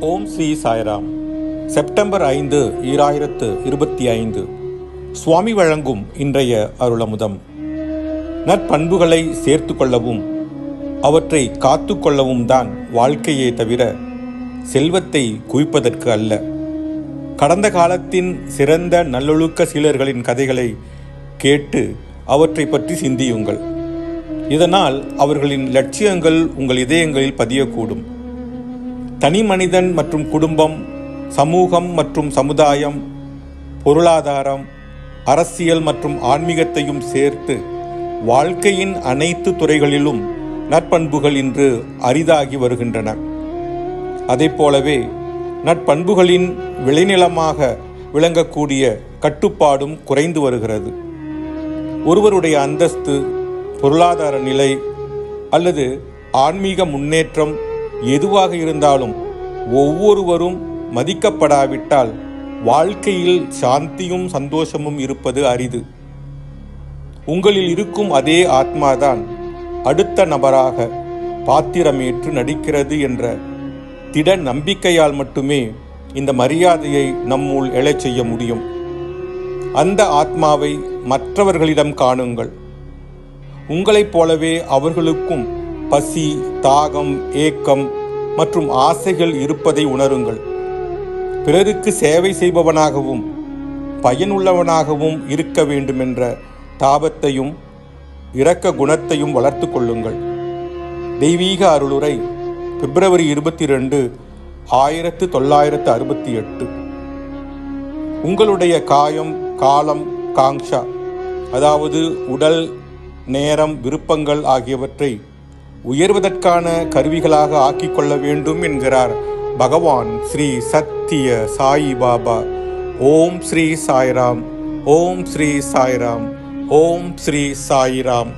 ஓம் Sri Sairam. September ஐந்து ஈராயிரத்து இருபத்தி ஐந்து. சுவாமி வழங்கும் இன்றைய அருளமுதம். நற்பண்புகளை சேர்த்து கொள்ளவும் அவற்றை காத்து கொள்ளவும் தான் வாழ்க்கையே தவிர செல்வத்தை குவிப்பதற்கு அல்ல. கடந்த காலத்தின் சிறந்த நல்லொழுக்க சீலர்களின் கதைகளை கேட்டு அவற்றை பற்றி சிந்தியுங்கள். இதனால் அவர்களின் லட்சியங்கள் உங்கள் இதயங்களில் பதியக்கூடும். தனி மனிதன் மற்றும் குடும்பம் சமூகம் மற்றும் சமுதாயம் பொருளாதாரம் அரசியல் மற்றும் ஆன்மீகத்தையும் சேர்த்து வாழ்க்கையின் அனைத்து துறைகளிலும் நற்பண்புகள் இன்று அரிதாகி வருகின்றன. அதைப் போலவே நற்பண்புகளின் விளைநிலமாக விளங்கக்கூடிய கட்டுப்பாடும் குறைந்து வருகிறது. ஒருவருடைய அந்தஸ்து பொருளாதார நிலை அல்லது ஆன்மீக முன்னேற்றம் எதுவாக இருந்தாலும் ஒவ்வொருவரும் மதிக்கப்படாவிட்டால் வாழ்க்கையில் சாந்தியும் சந்தோஷமும் இருப்பது அரிது. உங்களில் இருக்கும் அதே ஆத்மாதான் அடுத்த நபராக பாத்திரமேற்று நடிக்கிறது என்ற திட நம்பிக்கையால் மட்டுமே இந்த மரியாதையை நம்முள் எழச் செய்ய முடியும். அந்த ஆத்மாவை மற்றவர்களிடம் காணுங்கள். உங்களைப் போலவே அவர்களுக்கும் பசி தாகம் ஏக்கம் மற்றும் ஆசைகள் இருப்பதை உணருங்கள். பிறருக்கு சேவை செய்பவனாகவும் பயனுள்ளவனாகவும் இருக்க வேண்டுமென்ற தாபத்தையும் இரக்க குணத்தையும் வளர்த்து கொள்ளுங்கள். தெய்வீக அருளுரை பிப்ரவரி இருபத்தி ரெண்டு ஆயிரத்து தொள்ளாயிரத்து அறுபத்தி எட்டு உங்களுடைய காயம் காலம் காங்ஷா அதாவது உடல் நேரம் விருப்பங்கள் ஆகியவற்றை உயர்வதற்கான கருவிகளாக ஆக்கிக் கொள்ள வேண்டும் என்கிறார். பகவான் ஸ்ரீ சத்திய சாயி பாபா. ஓம் ஸ்ரீ சாய்ராம். ஓம் ஸ்ரீ சாய்ராம். ஓம் ஸ்ரீ சாய்ராம்.